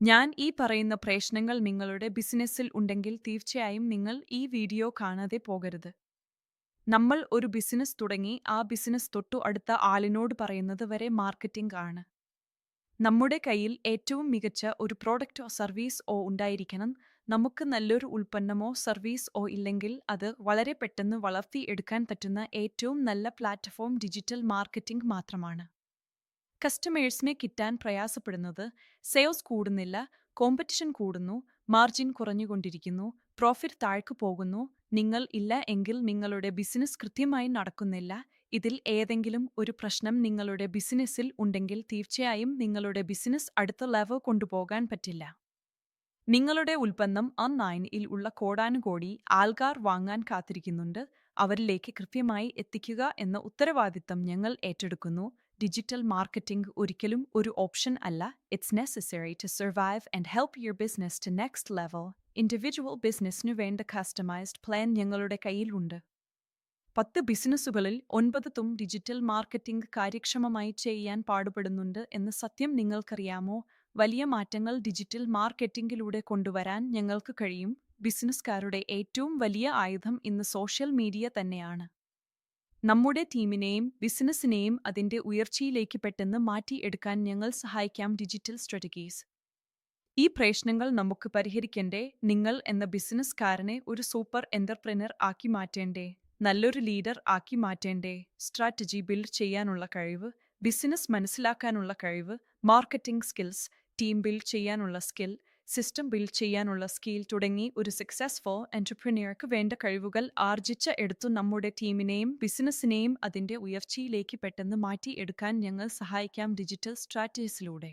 ഞാൻ ഈ പറയുന്ന പ്രശ്നങ്ങൾ നിങ്ങളുടെ ബിസിനസ്സിൽ ഉണ്ടെങ്കിൽ തീർച്ചയായും നിങ്ങൾ ഈ വീഡിയോ കാണാതെ പോകരുത്. നമ്മൾ ഒരു ബിസിനസ് തുടങ്ങി ആ ബിസിനസ് തൊട്ടു അടുത്ത ആളിനോട് പറയുന്നത് വരെ മാർക്കറ്റിംഗ് ആണ്. നമ്മുടെ കയ്യിൽ ഏറ്റവും മികച്ച ഒരു പ്രോഡക്റ്റോ സർവീസ് ഓ ഉണ്ടായിരിക്കണം. നമുക്ക് നല്ലൊരു ഉൽപ്പന്നമോ സർവീസ് ഓ ഇല്ലെങ്കിൽ അത് വളരെ പെട്ടെന്ന് വളർത്തിയെടുക്കാൻ പറ്റുന്ന ഏറ്റവും നല്ല പ്ലാറ്റ്ഫോം ഡിജിറ്റൽ മാർക്കറ്റിംഗ് മാത്രമാണ്. കസ്റ്റമേഴ്സിനെ കിട്ടാൻ പ്രയാസപ്പെടുന്നത് സെയോസ് കൂടുന്നില്ല കോമ്പറ്റിഷൻ കൂടുന്നു മാർജിൻ കുറഞ്ഞുകൊണ്ടിരിക്കുന്നു പ്രോഫിറ്റ് താഴ്ക്കു പോകുന്നു നിങ്ങൾ ഇല്ല എങ്കിൽ നിങ്ങളുടെ ബിസിനസ് കൃത്യമായി നടക്കുന്നില്ല ഇതിൽ ഏതെങ്കിലും ഒരു പ്രശ്നം നിങ്ങളുടെ ബിസിനസ്സിൽ ഉണ്ടെങ്കിൽ തീർച്ചയായും നിങ്ങളുടെ ബിസിനസ് അടുത്ത ലെവൽ കൊണ്ടുപോകാൻ പറ്റില്ല. നിങ്ങളുടെ ഉൽപ്പന്നം ഓൺലൈനിൽ ഉള്ള കോടാനുകോടി ആൾക്കാർ വാങ്ങാൻ കാത്തിരിക്കുന്നുണ്ട് അവരിലേക്ക് കൃത്യമായി എത്തിക്കുക എന്ന ഉത്തരവാദിത്തം ഞങ്ങൾ ഏറ്റെടുക്കുന്നു ഡിജിറ്റൽ മാർക്കറ്റിംഗ് ഒരിക്കലും ഒരു ഓപ്ഷൻ അല്ല. It's necessary to survive and help your business to next level individual ബിസിനസ്സിനു വേണ്ട കസ്റ്റമൈസ്ഡ് പ്ലാൻ ഞങ്ങളുടെ കയ്യിലുണ്ട്. പത്ത് ബിസിനസ്സുകളിൽ ഒൻപതും ഡിജിറ്റൽ മാർക്കറ്റിംഗ് കാര്യക്ഷമമായി ചെയ്യാൻ പാടുപെടുന്നുണ്ട് എന്ന് സത്യം നിങ്ങൾക്കറിയാമോ? വലിയ മാറ്റങ്ങൾ ഡിജിറ്റൽ മാർക്കറ്റിംഗിലൂടെ കൊണ്ടുവരാൻ ഞങ്ങൾക്ക് കഴിയും. ബിസിനസ്സുകാരുടെ ഏറ്റവും വലിയ ആയുധം ഇന്ന് സോഷ്യൽ മീഡിയ തന്നെയാണ്. നമ്മുടെ ടീമിനെയും ബിസിനസ്സിനെയും അതിന്റെ ഉയർച്ചയിലേക്ക് പെട്ടെന്ന് മാറ്റിയെടുക്കാൻ ഞങ്ങൾ സഹായിക്കാം ഡിജിറ്റൽ സ്ട്രാറ്റജീസ്. ഈ പ്രശ്നങ്ങൾ നമുക്ക് പരിഹരിക്കണ്ടേ? നിങ്ങൾ എന്ന ബിസിനസ്സുകാരനെ ഒരു സൂപ്പർ എന്റർപ്രനർ ആക്കി മാറ്റേണ്ടേ? നല്ലൊരു ലീഡർ ആക്കി മാറ്റേണ്ടേ? സ്ട്രാറ്റജി ബിൽഡ് ചെയ്യാനുള്ള കഴിവ് ബിസിനസ് മനസ്സിലാക്കാനുള്ള കഴിവ് മാർക്കറ്റിംഗ് സ്കിൽസ് ടീം ബിൽഡ് ചെയ്യാനുള്ള സ്കിൽ സിസ്റ്റം ബിൽഡ് ചെയ്യാനുള്ള സ്കിൽ തുടങ്ങി ഒരു സക്സസ്ഫുൾ എന്റർപ്രനിയർക്ക് വേണ്ട കഴിവുകൾ ആർജിച്ച എടുത്തു നമ്മുടെ ടീമിനെയും ബിസിനസ്സിനെയും അതിന്റെ ഉയർച്ചയിലേക്ക് പെട്ടെന്ന് മാറ്റി എടുക്കാൻ ഞങ്ങൾ സഹായിക്കാം ഡിജിറ്റൽ സ്ട്രാറ്റജീസിലൂടെ